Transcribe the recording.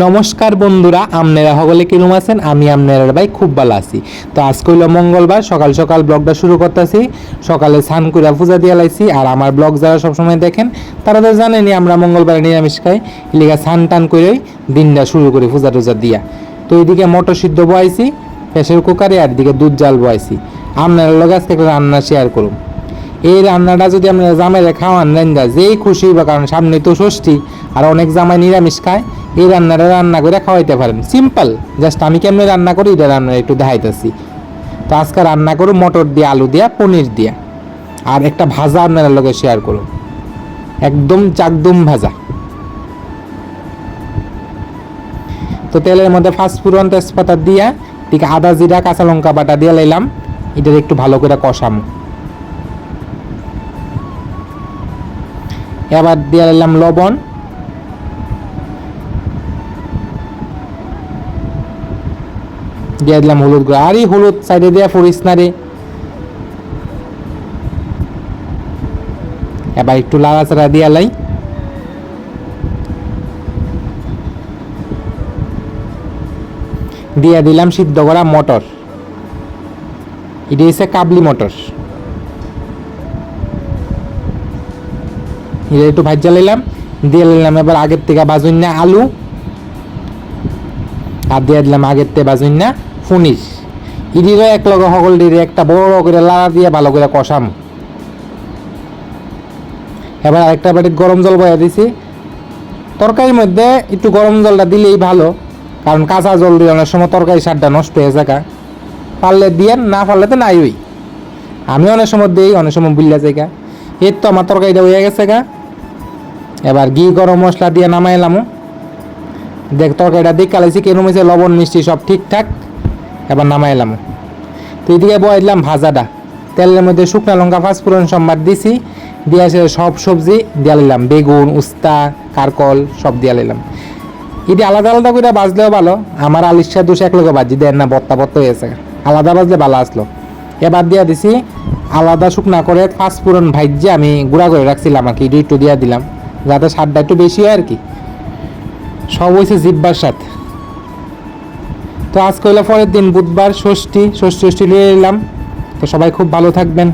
নমস্কার বন্ধুরা, আপনারা সকলে কিরম আছেন? আমি আপনারা ভাই খুব ভালো আছি। তো আজকে হইল মঙ্গলবার, সকাল সকাল ব্লগটা শুরু করতেছি। সকালে স্নান করে পূজা দিয়ে লাইছি, আর আমার ব্লগ যারা সবসময় দেখেন, তারা তো জানেনি আমরা মঙ্গলবারে নিরামিষ খাই। এলিগা স্নান টান করেই দিনটা শুরু করি পূজা টুজা দিয়া। তো এইদিকে মটর সিদ্ধ বয়াইছি, প্রেসার কুকারে, আর এদিকে দুধ জাল বয়াইছি। আপনারা লগে আজকে একটা রান্না শেয়ার করুন এই রান্নাটা যদি আপনারা জামাইরে খাওয়ান রান্দা যেই খুশি বা কারণ সামনে তো ষষ্ঠী, আর অনেক জামাই নিরামিষ খায়, এই রান্নাটা রান্না করে খাওয়াইতে পারেন। সিম্পল জাস্ট আমি কেমনি রান্না করি, এটা রান্না একটু দেখাইতেছি। তো আজকে রান্না করো মটর দিয়ে, আলু দিয়া, পনির দিয়া। আর একটা ভাজা আপনারা লগে শেয়ার করুন। একদম চাকদম ভাজা। তো তেলের মধ্যে ফাঁসফুরন তেজপাতা দিয়া, ঠিক আদা জিরা, কাঁচা লঙ্কা বাটা দিয়ে লাইলাম। এটার একটু ভালো করে কষাম। এবার দিয়ে দিলাম লবণ। দিয়ে দিলাম হলুদ গুঁড়ো। আর এই হলুদ সাইডে দেওয়া ফুরিস না রে এবার একটু লাড়াচাড়া দিয়ে লাই। দিয়ে দিলাম সিদ্ধ করা মটর। এটি হচ্ছে কাবলি মটর। এটা একটু ভাজা লাইলাম দিয়ে নিলাম এবার আগের থেকে বাজুন না আলু। আর দিয়ে দিলাম আগের থেকে বাজুন না ফুনিশ। ইডিরও এক লগে সকল দিরে একটা বড় করে লাড়া দিয়ে ভালো করে কষাম। এবার আরেকটা বাটির গরম জল বয়া দিছি। তরকারির মধ্যে একটু গরম জলটা দিলেই ভালো, কারণ কাঁচা জল দিয়ে অনেক সময় তরকারি স্বাদটা নষ্ট হয়ে যাকা পারলে দিয়ে না পারলে তো নাই ওই আমি অনেক সময় দিই, অনেক সময় বুল্লা জায়গা এর তো আমার তরকারিটা হয়ে গেছে গা। এবার ঘি গরম মশলা দিয়ে নামাইলাম দেখ, তরকারিটা দিক কালাইছি কেন হয়েছে লবণ, মিষ্টি, সব ঠিকঠাক। এবার নামাইলাম তো এদিকে বয়াইলাম ভাজাটা। তেলের মধ্যে শুকনা লঙ্কা, পাঁচফোড়ন সম্বার দিছি। দিয়ে আসে সব সবজি দিয়ে নিলাম বেগুন, উস্তা, কারকল, সব দিয়ে নিলাম এটি আলাদা আলাদা করে বাজলেও ভালো। আমার আলিশা দুশ এক লোকে বাজি দেন না বত্তা বত্তা হয়েছে আলাদা বাজলে ভালো আসলো। এবার দিয়ে দিছি আলাদা শুকনা করে পাঁচফোড়ন ভাইজে আমি গুঁড়া করে রাখছিলাম আর কি একটু দিয়ে দিলাম। যাতে স্বাদটা একটু বেশি হয় আর কি। সব হয়েছে জিব্বার সাথে। তো আজকে হলো পরের দিন, বুধবার, ষষ্ঠী ষষ্ঠী ষষ্ঠী নিয়ে এলাম। তো সবাই খুব ভালো থাকবেন।